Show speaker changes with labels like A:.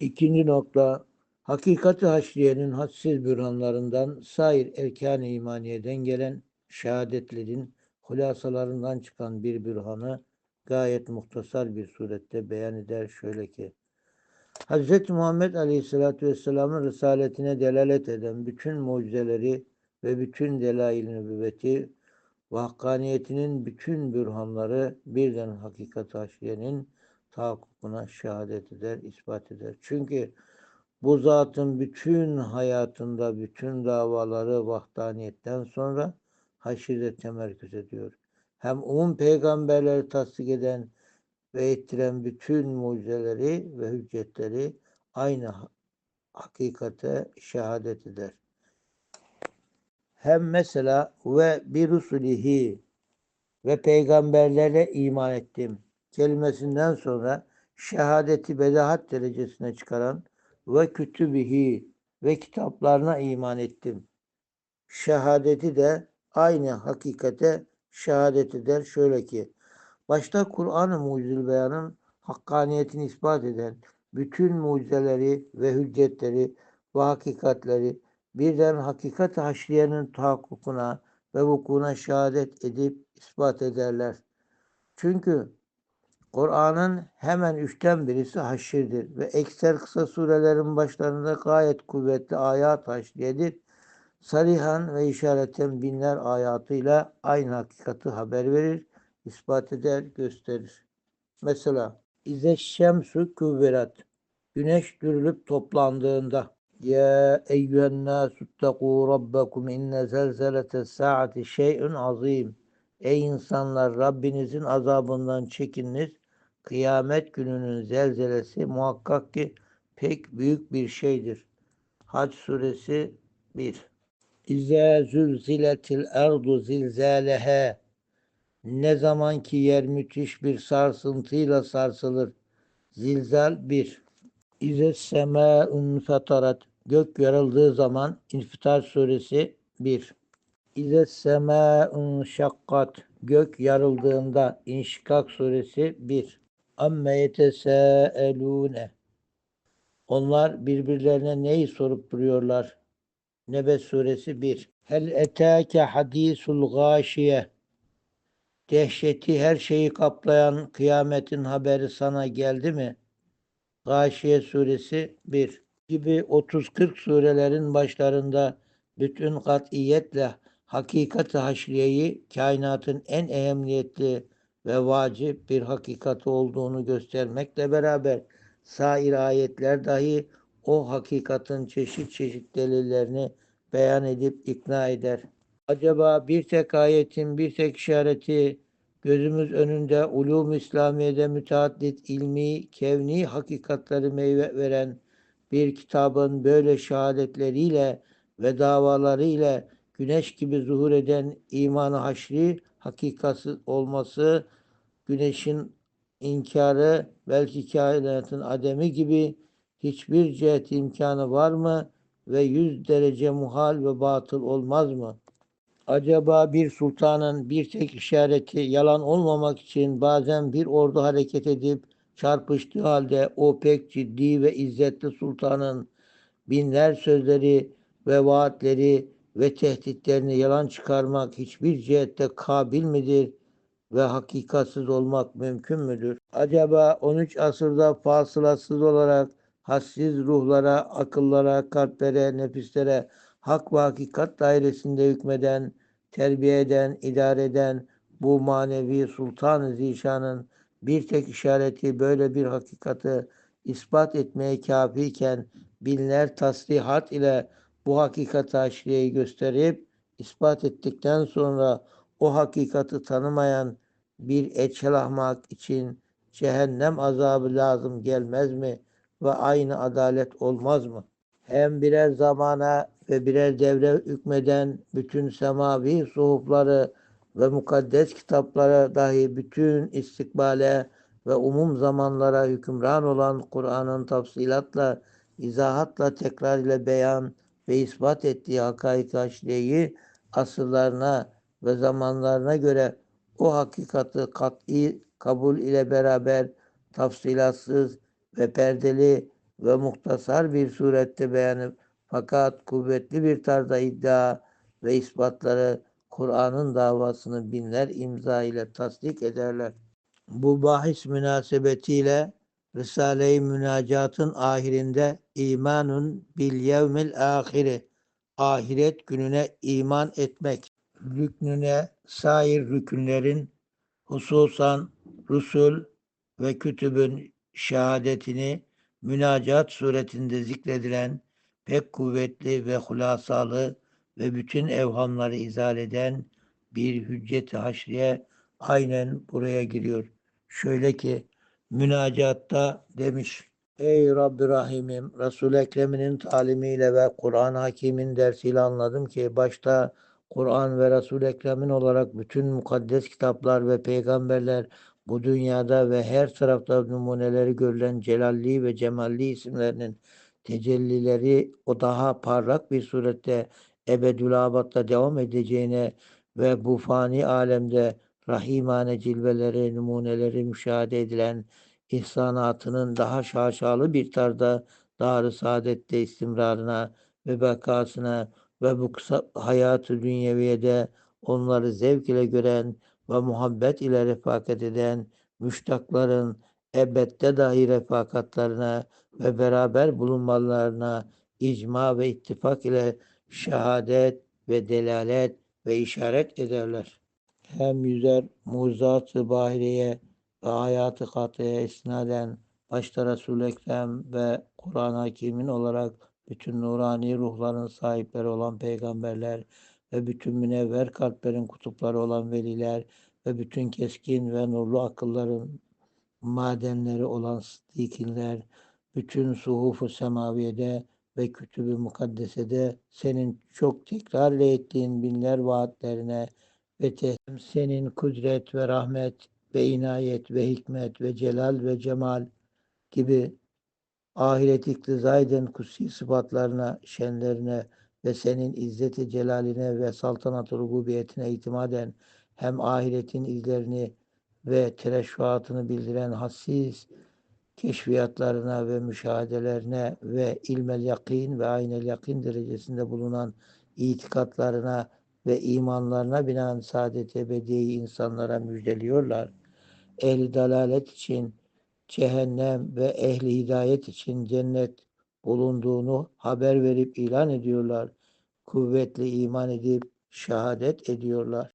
A: İkinci nokta, hakikati haşriyenin hadsiz bürhanlarından sair erkan-ı imaniyeden gelen şehadetlerin hulasalarından çıkan bir bürhanı gayet muhtasar bir surette beyan eder şöyle ki Hz. Muhammed Aleyhisselatü Vesselam'ın risaletine delalet eden bütün mucizeleri ve bütün delail nübüvveti ve bütün bürhanları birden hakikat haşriyenin tahakkukuna şehadet eder, ispat eder. Çünkü bu zatın bütün hayatında bütün davaları vahdaniyetten sonra haşirde temerküz ediyor. Hem umum peygamberleri tasdik eden ve ettiren bütün mucizeleri ve hüccetleri aynı hakikate şehadet eder. Hem mesela ve bir rusulihi ve peygamberlere iman ettim kelimesinden sonra şehadeti bedahat derecesine çıkaran ve kütübihi ve kitaplarına iman ettim. Şehadeti de aynı hakikate şehadet eder. Şöyle ki başta Kur'an-ı Mucizül Beyan'ın hakkaniyetini ispat eden bütün mucizeleri ve hüccetleri ve hakikatleri birden hakikat haşriyenin tahakkukuna ve vukuuna şehadet edip ispat ederler. Çünkü Kur'an'ın hemen üçten birisi haşirdir ve ekser kısa surelerin başlarında gayet kuvvetli ayat haşriyedir. Sarihan ve işareten binler ayatıyla aynı hakikati haber verir, ispat eder, gösterir. Mesela İze şemsu küvverat Güneş dürülüp toplandığında Ya eyyühen nâsü ttekû rabbekum inne zelzelete saati şey'ün azim Ey insanlar Rabbinizin azabından çekiniz. Kıyamet gününün zelzelesi muhakkak ki pek büyük bir şeydir. Hac suresi 1 İzâ zülziletil erdu zilzâlehe. Ne zaman ki yer müthiş bir sarsıntıyla sarsılır. Zilzal 1 İze semâ'un fetarat. Gök yarıldığı zaman İnfitar suresi 1 İze semâ'un şakkat. Gök yarıldığında İnşikak suresi 1 Amme yetesâelûne Onlar birbirlerine neyi sorup duruyorlar? Nebe suresi 1 Hel etâke hadîsul gâşiye Dehşeti her şeyi kaplayan kıyametin haberi sana geldi mi? Gâşiye suresi 1 gibi 30-40 surelerin başlarında bütün katiyetle hakikat-ı haşriyeyi kainatın en ehemmiyetli ve vacip bir hakikati olduğunu göstermekle beraber sair ayetler dahi o hakikatin çeşit çeşit delillerini beyan edip ikna eder. Acaba bir tek ayetin bir tek işareti gözümüz önünde ulum İslamiye'de müteaddit ilmi, kevni hakikatleri meyve veren bir kitabın böyle şehadetleriyle ve davalarıyla güneş gibi zuhur eden imanı haşri hakikası olması, güneşin inkarı, belki kainatın ademi gibi hiçbir cihet imkanı var mı ve yüz derece muhal ve batıl olmaz mı? Acaba bir sultanın bir tek işareti yalan olmamak için bazen bir ordu hareket edip çarpıştığı halde o pek ciddi ve izzetli sultanın binler sözleri ve vaatleri ve tehditlerini yalan çıkarmak hiçbir cihette kabil midir ve hakikatsız olmak mümkün müdür? Acaba 13 asırda fasılasız olarak hassiz ruhlara, akıllara, kalplere, nefislere hak ve hakikat dairesinde hükmeden, terbiye eden, idare eden bu manevi Sultan-ı Zişan'ın bir tek işareti böyle bir hakikati ispat etmeye kafiyken binler tasrihat ile bu hakikat aşriyeyi gösterip ispat ettikten sonra o hakikati tanımayan bir eçel için cehennem azabı lazım gelmez mi ve aynı adalet olmaz mı? Hem birer zamana ve birer devre hükmeden bütün semavi suhufları ve mukaddes kitaplara dahi bütün istikbale ve umum zamanlara hükümran olan Kur'an'ın tafsilatla, izahatla, tekrar ile beyan ve ispat ettiği hakaik haşriyeyi asırlarına ve zamanlarına göre o hakikati kat'i kabul ile beraber tafsilatsız ve perdeli ve muhtasar bir surette beyanı fakat kuvvetli bir tarzda iddia ve ispatları Kur'an'ın davasını binler imza ile tasdik ederler. Bu bahis münasebetiyle Risale-i Münacat'ın ahirinde imanun bil yevmil ahiri ahiret gününe iman etmek rüknüne sair rükünlerin hususan Rusul ve kütübün şehadetini münacat suretinde zikredilen pek kuvvetli ve hulasalı ve bütün evhamları izah eden bir hüccet-i haşriye aynen buraya giriyor. Şöyle ki münacatta demiş. Ey Rabbi Rahim'im Resul-i Ekrem'in talimiyle ve Kur'an Hakim'in dersiyle anladım ki başta Kur'an ve Resul-i Ekrem'in olarak bütün mukaddes kitaplar ve peygamberler bu dünyada ve her tarafta numuneleri görülen celalli ve cemalli isimlerinin tecellileri o daha parlak bir surette ebedülabatta devam edeceğine ve bu fani alemde rahimane cilveleri, numuneleri müşahede edilen ihsanatının daha şaşalı bir tarzda dar saadette istimrarına ve bekasına ve bu kısa hayatı dünyeviyede onları zevk ile gören ve muhabbet ile refakat eden müştakların ebedde dahi refakatlarına ve beraber bulunmalarına icma ve ittifak ile şehadet ve delalet ve işaret ederler. Hem yüzer muzat-ı bahireye ve hayatı katıya isnaden başta Resul-i Ekrem ve Kur'an Hakim'in olarak bütün nurani ruhların sahipleri olan peygamberler ve bütün münevver kalplerin kutupları olan veliler ve bütün keskin ve nurlu akılların madenleri olan sıddikinler, bütün suhufu semaviyede ve kütübü mukaddesede senin çok tekrar ettiğin binler vaatlerine ve tehdim senin kudret ve rahmet ve inayet ve hikmet ve celal ve cemal gibi ahiret iktiza eden kutsi sıfatlarına, şenlerine ve senin izzeti celaline ve saltanat rububiyetine itimaden hem ahiretin izlerini ve tereşfuatını bildiren hassiz keşfiyatlarına ve müşahedelerine ve ilmel yakin ve aynel yakin derecesinde bulunan itikatlarına ve imanlarına binaen saadet ebediyeyi insanlara müjdeliyorlar. Ehli dalalet için cehennem ve ehli hidayet için cennet bulunduğunu haber verip ilan ediyorlar. Kuvvetli iman edip şehadet ediyorlar.